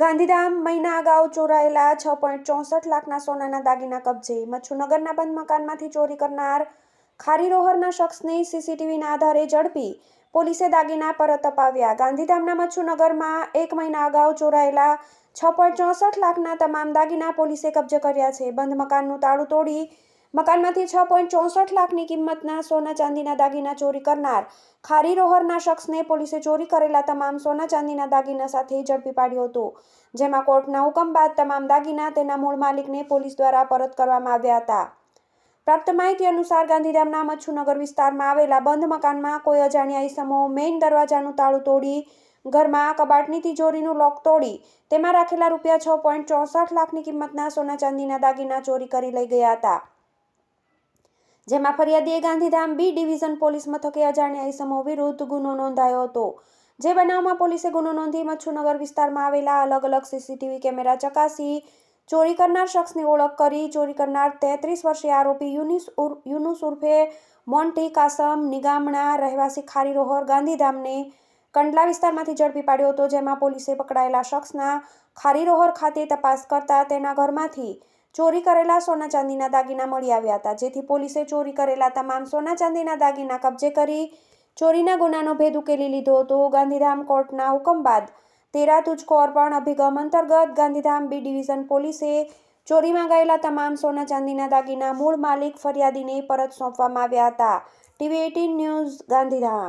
ગાંધીધામ મહિના અગાઉ ચોરાયેલા છ પોઈન્ટ ચોસઠ લાખના સોનાના દાગીના કબજે. મચ્છુનગરના બંધ મકાનમાંથી ચોરી કરનાર ખારીરોહરના શખ્સને સીસીટીવીના આધારે ઝડપી પોલીસે દાગીના પરત અપાવ્યા ગાંધીધામના મચ્છુનગરમાં એક મહિના અગાઉ ચોરાયેલા છ પોઈન્ટ ચોસઠ લાખના તમામ દાગીના પોલીસે કબજે કર્યા છે. બંધ મકાનનું તાળું તોડી મકાનમાંથી છ પોઈન્ટ ચોસઠ લાખની કિંમતના સોના ચાંદીના દાગીના ચોરી કરનાર ખારી રોહરના શખ્સને પોલીસે ચોરી કરેલા તમામ સોના ચાંદીના દાગીના સાથે ઝડપી પાડ્યો હતો, જેમાં કોર્ટના હુકમ બાદ તમામ દાગીના તેના મૂળ માલિકને પોલીસ દ્વારા પરત કરવામાં આવ્યા હતા. પ્રાપ્ત માહિતી અનુસાર ગાંધીધામના મચ્છુનગર વિસ્તારમાં આવેલા બંધ મકાનમાં કોઈ અજાણ્યા ઈસમો મેઇન દરવાજાનું તાળું તોડી, ઘરમાં કબાટની તિજોરીનું લોક તોડી, તેમાં રાખેલા રૂપિયા છ પોઈન્ટ ચોસઠ લાખની કિંમતના સોના ચાંદીના દાગીના ચોરી કરી લઈ ગયા હતા. જેમાં ફરિયાદીએ ગાંધીધામ બી ડિવિઝન પોલીસ મથકે અજાણ્યા ઇસમો વિરુદ્ધ ગુનો નોંધાયો હતો. જે બનાવમાં પોલીસે ગુનો નોંધી મચ્છુનગર વિસ્તારમાં આવેલા અલગ અલગ સીસીટીવી કેમેરા ચકાસી ચોરી કરનાર શખ્સની ઓળખ કરી. ચોરી કરનાર તેત્રીસ વર્ષીય આરોપી યુનિસ યુનુસ ઉર્ફે મોન્ટી કાસમ નિગામણા રહેવાસી ખારીરોહર ગાંધીધામને કંડલા વિસ્તારમાંથી ઝડપી પાડ્યો હતો, જેમાં પોલીસે પકડાયેલા શખ્સના ખારીરોહર ખાતે તપાસ કરતા તેના ઘરમાંથી ચોરી કરેલા સોના ચાંદીના દાગીના મળી આવ્યા હતા. જેથી પોલીસે ચોરી કરેલા તમામ સોના ચાંદીના દાગીના કબજે કરી ચોરીના ગુનાનો ભેદ ઉકેલી લીધો હતો. ગાંધીધામ કોર્ટના હુકમ બાદ તેરા તુજકો અર્પણ અભિગમ અંતર્ગત ગાંધીધામ બી ડિવિઝન પોલીસે ચોરીમાં ગયેલા તમામ સોના ચાંદીના દાગીના મૂળ માલિક ફરિયાદીને પરત સોંપવામાં આવ્યા હતા. TV eighteen news Gandhidham.